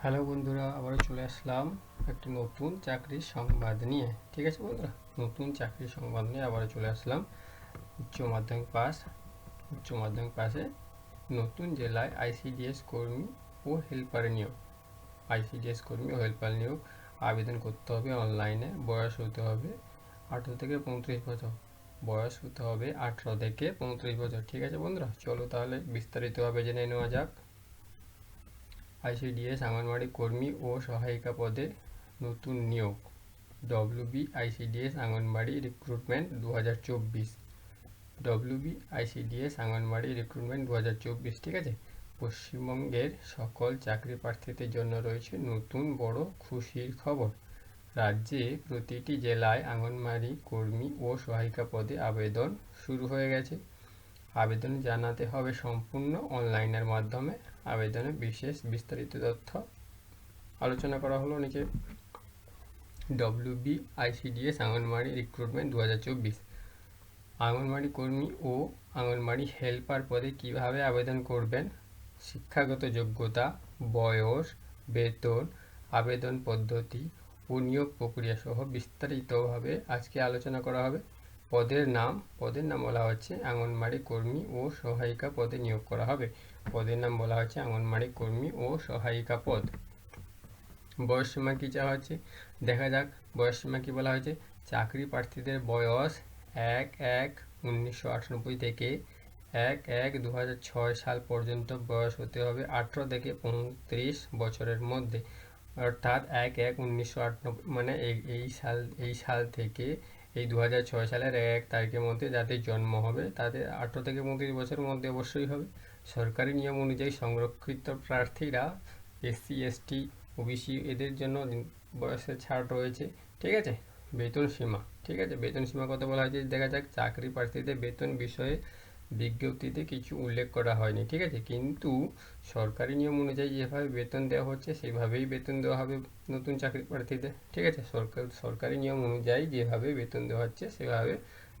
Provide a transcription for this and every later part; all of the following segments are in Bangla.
হ্যালো বন্ধুরা, আবারও চলে আসলাম একটি নতুন চাকরির সংবাদ নিয়ে। ঠিক আছে বন্ধুরা? নতুন চাকরির সংবাদ নিয়ে আবারও চলে আসলাম। উচ্চ মাধ্যমিক পাস। উচ্চ মাধ্যমিক পাশে নতুন জেলায় আইসিডিএস কর্মী ও হেল্পার নিয়োগ। আইসিডিএস কর্মী ও হেল্পার নিয়োগ আবেদন করতে হবে অনলাইনে, বয়স হতে হবে আঠেরো থেকে পঁয়ত্রিশ বছর। বয়স হতে হবে আঠেরো থেকে পঁয়ত্রিশ বছর। ঠিক আছে বন্ধুরা? চলো তাহলে বিস্তারিতভাবে জেনে নেওয়া যাক। আইসিডিএস, আঙ্গনওয়াড়ি কর্মী ও সহায়িকা পদে নতুন নিয়োগ। ডব্লিউবি আইসিডিএস আঙ্গনবাড়ি রিক্রুটমেন্ট দু হাজার চব্বিশ ডব্লিউবি আইসিডিএস আঙ্গনবাড়ি রিক্রুটমেন্ট দু হাজার চব্বিশ, ঠিক আছে? পশ্চিমবঙ্গের সকল চাকরি প্রার্থীদের জন্য রয়েছে নতুন বড় খুশির খবর। রাজ্যে প্রতিটি জেলায় আঙ্গনবাড়ি কর্মী ও সহায়িকা পদে আবেদন শুরু হয়ে গেছে। আবেদন জানাতে হবে সম্পূর্ণ অনলাইনের মাধ্যমে। আবেদনে বিশেষ বিস্তারিত তথ্য আলোচনা করা হলো নিচে। ডব্লিউবি আইসিডিএস আঙ্গনবাড়ি রিক্রুটমেন্ট দু হাজার চব্বিশ। আঙ্গনবাড়ি কর্মী ও আঙ্গনবাড়ি হেল্পার পদে কীভাবে আবেদন করবেন? শিক্ষাগত যোগ্যতা, বয়স, বেতন, আবেদন পদ্ধতি ও নিয়োগ প্রক্রিয়া সহ বিস্তারিতভাবে আজকে আলোচনা করা হবে। পদের নাম পদের নাম বলা হচ্ছে আঙ্গনবাড়ি কর্মী ও সহায়িকা পদে নিয়োগ করা হবে। পদের নাম বলা হচ্ছে আঙ্গনবাড়ি কর্মী ও সহায়িকা পদ। বয়সসীমা কী চাওয়া হচ্ছে? দেখা যাক, বয়সসীমা কী বলা হয়েছে? চাকরি প্রার্থীদের বয়স এক এক উনিশশো আটানব্বই থেকে এক এক দু সাল পর্যন্ত বয়স হতে হবে আঠেরো থেকে পঁয়ত্রিশ বছরের মধ্যে। অর্থাৎ এক এক উনিশশো আটানব্বই মানে এই সাল এই সাল থেকে এই দু সালের এক তারিখের মধ্যে যাদের জন্ম হবে, তাদের আঠেরো থেকে পঁয়ত্রিশ বছরের মধ্যে অবশ্যই হবে। সরকারি নিয়ম অনুযায়ী সংরক্ষিত প্রার্থীরা এসসি, এসটি, ওবিসি এদের জন্য বয়সের ছাড় রয়েছে। ঠিক আছে? বেতন সীমা। ঠিক আছে? বেতন সীমা কত বলা হয়েছে। দেখা যাক চাকরি প্রার্থীদের বেতন বিষয়ে বিজ্ঞপ্তিতে কিছু উল্লেখ করা হয়নি, ঠিক আছে? কিন্তু সরকারি নিয়ম অনুযায়ী যেভাবে বেতন দেওয়া হচ্ছে সেভাবেই বেতন দেওয়া হবে নতুন চাকরি প্রার্থীদের, ঠিক আছে? সরকার, সরকারি নিয়ম অনুযায়ী যেভাবে বেতন দেওয়া হচ্ছে, সেভাবে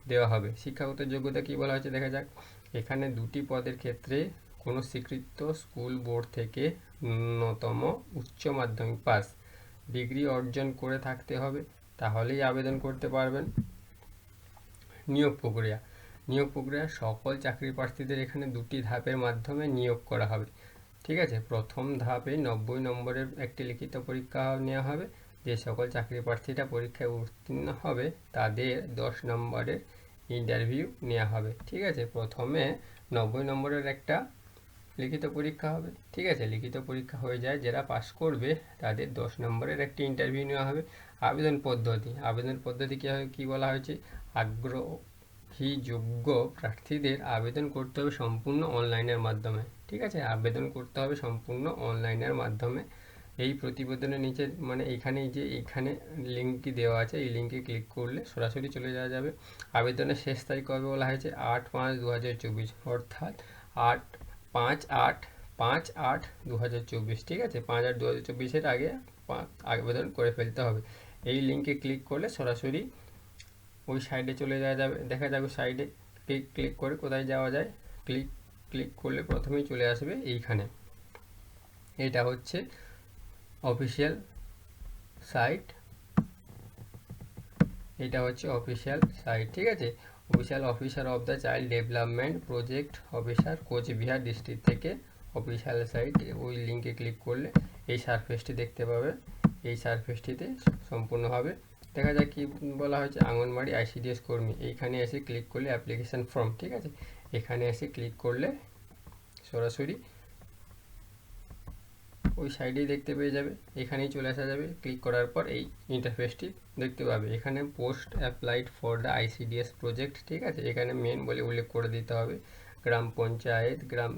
দেওয়া হবে। শিক্ষাগত যোগ্যতা কী বলা হচ্ছে দেখা যাক। এখানে দুটি পদের ক্ষেত্রে কোনো স্বীকৃত স্কুল বোর্ড থেকে ন্যূনতম উচ্চ মাধ্যমিক পাস, ডিগ্রি অর্জন করে থাকতে হবে, তাহলেই আবেদন করতে পারবেন। নিয়োগ প্রক্রিয়া নিয়োগ প্রক্রিয়া সকল চাকরি প্রার্থীদের এখানে দুটি ধাপের মাধ্যমে নিয়োগ করা হবে। ঠিক আছে? প্রথম ধাপে নব্বই নম্বরের একটি লিখিত পরীক্ষা নেওয়া হবে। যে সকল চাকরি প্রার্থীরা পরীক্ষায় উত্তীর্ণ হবে, তাদের দশ নম্বরের ইন্টারভিউ নেওয়া হবে। ঠিক আছে? প্রথমে নব্বই নম্বরের একটা লিখিত পরীক্ষা হবে। ঠিক আছে? লিখিত পরীক্ষা হয়ে যায়, যারা পাশ করবে, তাদের দশ নম্বরের একটি ইন্টারভিউ নেওয়া হবে। আবেদন পদ্ধতি। আবেদন পদ্ধতি কী কী বলা হয়েছে? আগ্রহী যোগ্য প্রার্থীদের আবেদন করতে হবে সম্পূর্ণ অনলাইনের মাধ্যমে। ঠিক আছে? আবেদন করতে হবে সম্পূর্ণ অনলাইনের মাধ্যমে। এই প্রতিবেদনের নিচে মানে এইখানে যে এইখানে লিঙ্কটি দেওয়া আছে, এই লিঙ্কে ক্লিক করলে সরাসরি চলে যাওয়া যাবে। আবেদনের শেষ তারিখ কবে বলা হয়েছে? আট পাঁচ দু হাজার চব্বিশ। অর্থাৎ আট পাঁচ আট পাঁচ আট দু হাজার চব্বিশ। ঠিক আছে? পাঁচ আট দু হাজার চব্বিশের আগে আবেদন করে ফেলতে হবে। এই লিঙ্কে ক্লিক করলে সরাসরি ওই সাইডে চলে যাওয়া যাবে। দেখা যাবে সাইডে ক্লিক ক্লিক করে কোথায় যাওয়া যায়। ক্লিক ক্লিক করলে প্রথমেই চলে আসবে এইখানে। এটা হচ্ছে অফিসিয়াল সাইট এটা হচ্ছে অফিসিয়াল সাইট ঠিক আছে? Official officer of the child development project officer Coochbehar district থেকে অফিসিয়াল সাইট ওই লিঙ্কে ক্লিক করলে এই সারফেসটি দেখতে পাবে। এই সারফেসটিতে সম্পূর্ণভাবে দেখা যায় কি বলা হয়েছে আঙ্গনবাড়ি আইসিডিএস কর্মী। এইখানে এসে ক্লিক করলে অ্যাপ্লিকেশান ফর্ম ঠিক আছে? এখানে এসে ক্লিক করলে সরাসরি ওই সাইডেই দেখতে পেয়ে যাবে। এখানেই চলে আসা যাবে। ক্লিক করার পর এই ইন্টারফেসটি দেখতে পাবে। এখানে post applied for the ICDS project ঠিক আছে? এখানে মেন বলে উল্লেখ করে দিতে হবে। গ্রাম পঞ্চায়েত, গ্রাম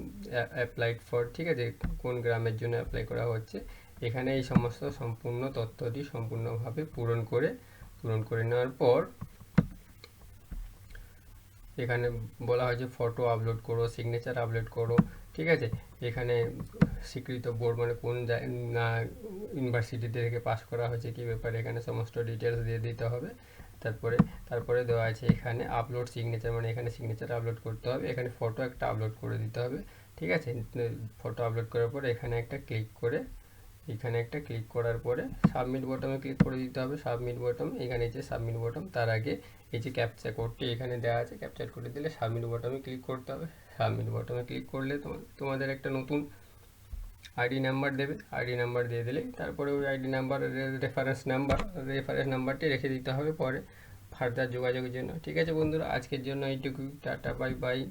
অ্যাপ্লাইড ফর ঠিক আছে? কোন গ্রামের জন্য অ্যাপ্লাই করা হচ্ছে? এখানে এই সমস্ত সম্পূর্ণ তথ্যটি সম্পূর্ণভাবে পূরণ করে পূরণ করে নেওয়ার পর এখানে বলা হয়েছে ফটো আপলোড করো সিগনেচার আপলোড করো, ঠিক আছে? এখানে স্বীকৃত বোর্ড মানে কোন না ইউনিভার্সিটি থেকে পাস করা হয়েছে কী ব্যাপারে এখানে সমস্ত ডিটেলস দিয়ে দিতে হবে। তারপরে তারপরে দেওয়া আছে এখানে আপলোড সিগনেচার মানে এখানে সিগনেচার আপলোড করতে হবে, এখানে ফটো একটা আপলোড করে দিতে হবে, ঠিক আছে? ফটো আপলোড করার পর এখানে একটা ক্লিক করে এখানে একটা ক্লিক করার পরে সাবমিট বটমে ক্লিক করে দিতে হবে। সাবমিট বটম এখানে যে সাবমিট বটম তার আগে এই যে ক্যাপচা কোডটি এখানে দেওয়া আছে ক্যাপচার করে দিলে সাবমিট বটমে ক্লিক করতে হবে। সাবমিট বটমে ক্লিক করলে তোমা- তোমাদের একটা নতুন আইডি নাম্বার দেবে। আইডি নাম্বার দিয়ে দিলে তারপরে ওই ID number reference number reference নাম্বারটি রেখে দিতে হবে পরে। ফার্দার যোগাযোগের জন্য। ঠিক আছে বন্ধুরা, আজকের জন্য এইটুকু টাটা বাই বাই